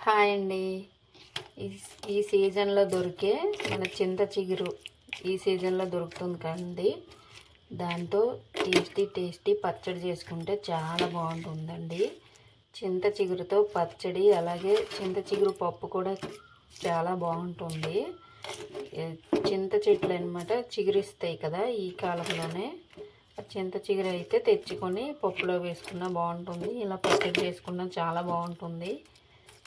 Hi అండి. ఈ- ఈ సీజన్లో దొరికే మన చింత చిగురు ఈ సీజన్లో దొరుకుతుంది కండి దాంతో టేస్టీ టేస్టీ పచ్చడి చేసుకుంటే చాలా బాగుంటుందండి. చింత చిగురుతో పచ్చడి అలాగే చింత చిగురు పప్పు కూడా చాలా బాగుంటుంది. చింత చెట్లు అనమాట చిగురిస్తాయి కదా ఈ కాలంలోనే. చింత చిగురు అయితే తెచ్చుకొని పప్పులో వేసుకున్నా బాగుంటుంది. ఇలా పచ్చడి చేసుకున్నా చాలా బాగుంటుంది.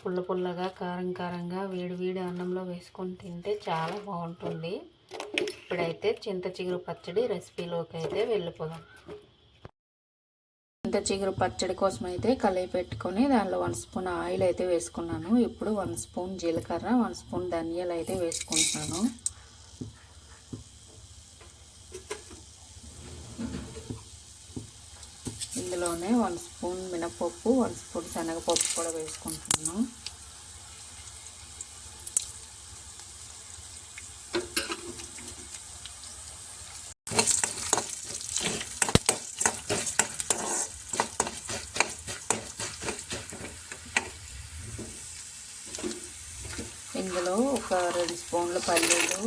పుల్ల పుల్లగా కారం కారంగా వేడి వేడి అన్నంలో వేసుకొని తింటే చాలా బాగుంటుంది. ఇప్పుడైతే చింత చిగురు పచ్చడి రెసిపీలోకి అయితే వెళ్ళిపోదాం. చింత చిగురు పచ్చడి కోసం అయితే కలయి పెట్టుకొని దానిలో వన్ స్పూన్ ఆయిల్ అయితే వేసుకున్నాను. ఇప్పుడు వన్ స్పూన్ జీలకర్ర వన్ స్పూన్ ధనియాలు అయితే వేసుకుంటున్నాను. ఇందులోనే వన్ స్పూన్ మినపప్పు వన్ స్పూన్ శనగపప్పు కూడా వేసుకుంటున్నాం ఇందులో ఒక రెండు స్పూన్ల పల్లీలు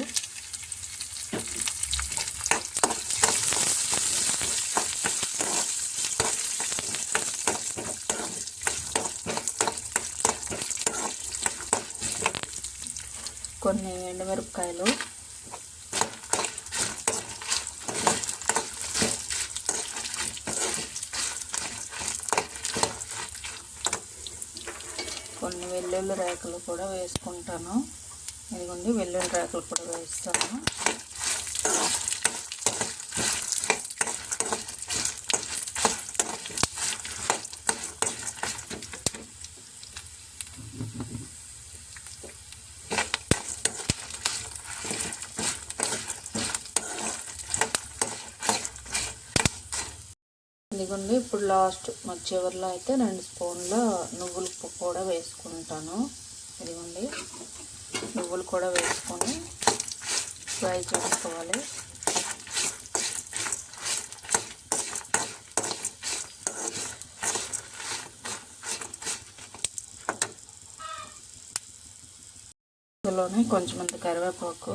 కొన్ని ఎండుమిరపకాయలు. కొన్ని వెల్లుల్లి రేకలు కూడా వేసుకుంటాను. ఇదిగోండి వెల్లుల్లి రేకలు కూడా వేస్తాను. ఇదిగోండి ఇప్పుడు లాస్ట్ మా చివరిలో అయితే రెండు స్పూన్ల నువ్వుల కూడా వేసుకుంటాను. ఇదిగోండి నువ్వులు కూడా వేసుకొని ఫ్రై చేసుకోవాలి. ఇందులోనే కొంచెం కరివేపాకు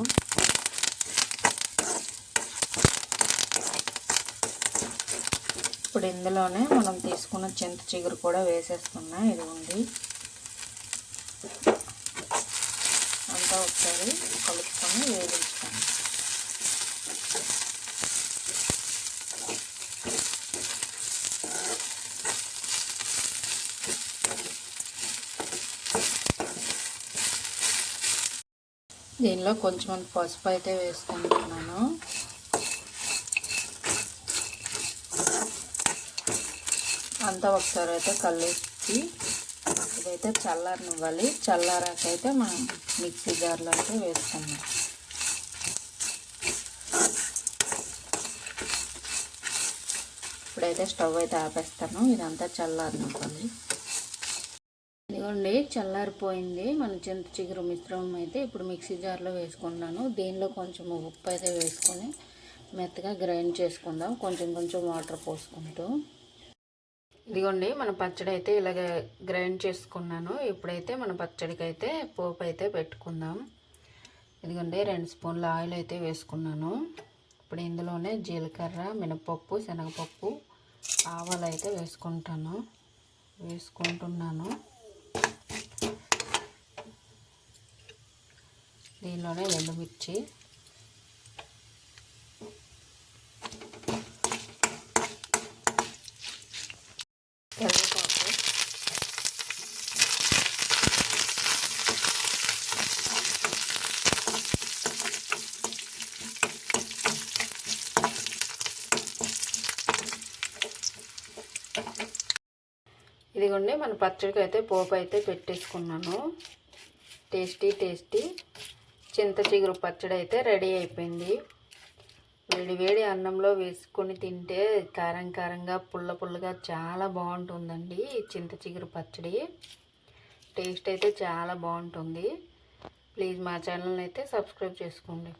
ఇప్పుడు ఇందులోనే మనం తీసుకున్న చింత చిగురు కూడా వేసేస్తున్నా. ఇది ఉంది అంతా ఒకసారి కలుపుకొని వేయించుకోండి. దీనిలో కొంచెం పసుపు అయితే వేసుకుంటున్నాను. అంతా ఒకసారి అయితే కలిపి ఇదైతే చల్లారనివ్వాలి. చల్లారాకైతే మనం మిక్సీ జార్లో అయితే వేసుకుందాం. ఇప్పుడైతే స్టవ్ అయితే ఆపేస్తాను. ఇదంతా చల్లారనివ్వాలి. ఇదిగోండి చల్లారిపోయింది. మన చింత చిగురు మిశ్రమం అయితే ఇప్పుడు మిక్సీ జార్లో వేసుకున్నాను దీనిలో కొంచెం ఉప్పు అయితే వేసుకొని మెత్తగా గ్రైండ్ చేసుకుందాం. కొంచెం కొంచెం వాటర్ పోసుకుంటూ. ఇదిగోండి మన పచ్చడి అయితే ఇలాగ గ్రైండ్ చేసుకున్నాను. ఇప్పుడైతే మన పచ్చడికి అయితే పోపు అయితే పెట్టుకుందాం. ఇదిగోండి రెండు స్పూన్ల ఆయిల్ అయితే వేసుకున్నాను. ఇప్పుడు ఇందులోనే జీలకర్ర మినపప్పు శనగపప్పు ఆవాలు అయితే వేసుకుంటాను. వేసుకుంటున్నాను. దీనిలోనే ఎండుమిర్చి కరివేపాకు ఇదిగోండి మన పచ్చడికి అయితే పోపు అయితే పెట్టేసుకున్నాను. Tasty tasty. చింత చిగురు పచ్చడి అయితే రెడీ అయిపోయింది. వేడి వేడి అన్నంలో వేసుకొని తింటే కారం కారంగా పుల్ల పుల్లగా చాలా బాగుంటుందండి ఈ చింత చిగురు పచ్చడి. టేస్ట్ అయితే చాలా బాగుంటుంది. ప్లీజ్ మా ఛానల్ని అయితే సబ్స్క్రైబ్ చేసుకోండి.